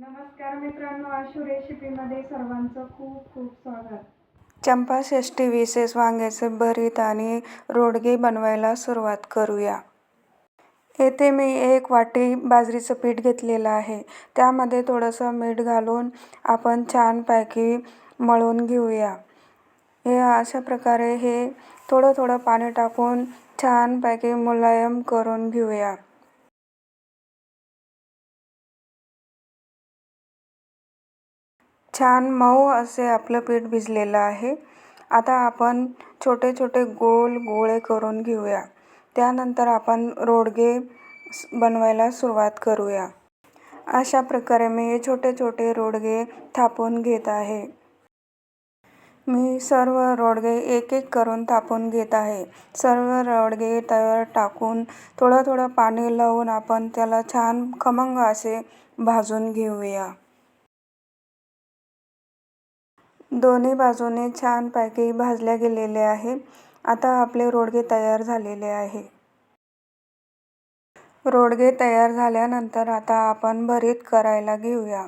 नमस्कार मित्रांनो आशू रेसिपीमध्ये सर्वांचं खूप खूप स्वागत. चंपाषष्ठी विशेष वांग्याचे भरीत आणि रोडगे बनवायला सुरुवात करूया. येथे मी एक वाटी बाजरीचं पीठ घेतलेलं आहे. त्यामध्ये थोडंसं मीठ घालून आपण छानपैकी मळून घेऊया. हे अशा प्रकारे हे थोडं थोडं पाणी टाकून छानपैकी मुलायम करून घेऊया. छान मऊ असे आपलं पीठ भिजलेलं आहे. आता आपण छोटे छोटे गोल गोळे करून घेऊया. त्यानंतर आपण रोडगे बनवायला सुरुवात करूया. अशा प्रकारे मी छोटे छोटे रोडगे थापून घेत आहे. मी सर्व रोडगे एक एक करून थापून घेत आहे. सर्व रोडगे तयार टाकून थोडं थोडं पाणी लावून आपण त्याला छान खमंग असे भाजून घेऊया. दोन्ही बाजूने छानपैकी भाजल्या गेलेले आहे आता आपले रोडगे तयार झालेले आहे. रोडगे तयार झाल्यानंतर आता आपण भरीत करायला घेऊया.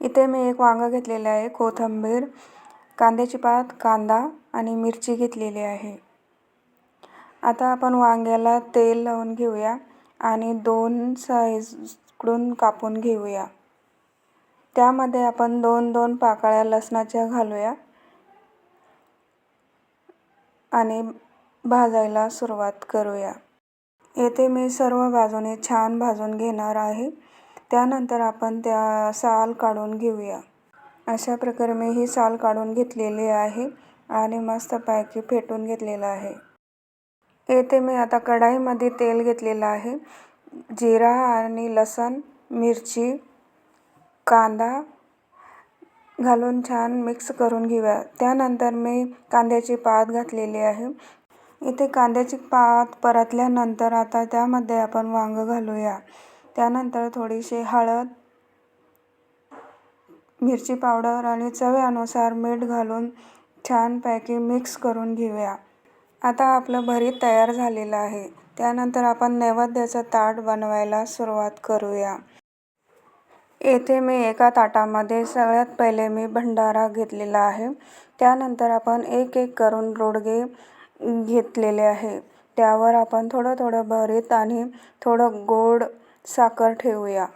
इथे मी एक वांगं घेतलेलं आहे कोथिंबीर कांद्याची पात कांदा आणि मिरची घेतलेली आहे. आता आपण वांग्याला तेल लावून घेऊया आणि दोन साईजकडून कापून घेऊया. त्यामध्ये आपण दोन दोन पाकळ्या लसणाच्या घालूया. आणि भाजायला सुरुवात करूया. येथे मी सर्व बाजूने छान भाजून घेणार आहे. त्यानंतर आपण त्या साल काढून घेऊया. अशा प्रकारे मी ही साल काढून घेतलेली आहे आणि मस्तपैकी फेटून घेतलेलं आहे. येथे मी आता कढाईमध्ये तेल घेतलेलं आहे. जिरा आणि लसण मिरची कांदा घालून छान मिक्स करून घेऊया. त्यानंतर मी कांद्याची पात घातलेली आहे. इथे कांद्याची पात परतल्यानंतर आता त्यामध्ये आपण वांगं घालूया. त्यानंतर थोडीशी हळद मिरची पावडर आणि चव्यानुसार मीठ घालून छानपैकी मिक्स करून घेऊया. आता आपलं भरीत तयार झालेलं आहे. त्यानंतर आपण नैवेद्याचं ताट बनवायला सुरुवात करूया. येथे मी एका ताटामध्ये सगळ्यात पहिले मी भंडारा घेतलेला आहे. त्यानंतर आपण एक एक करून रोडगे घेतलेले आहे. त्यावर आपण थोडं थोडं भरीत आणि थोडं गोड साखर ठेवूया.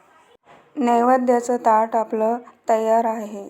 नैवेद्याचं ताट आपलं तयार आहे.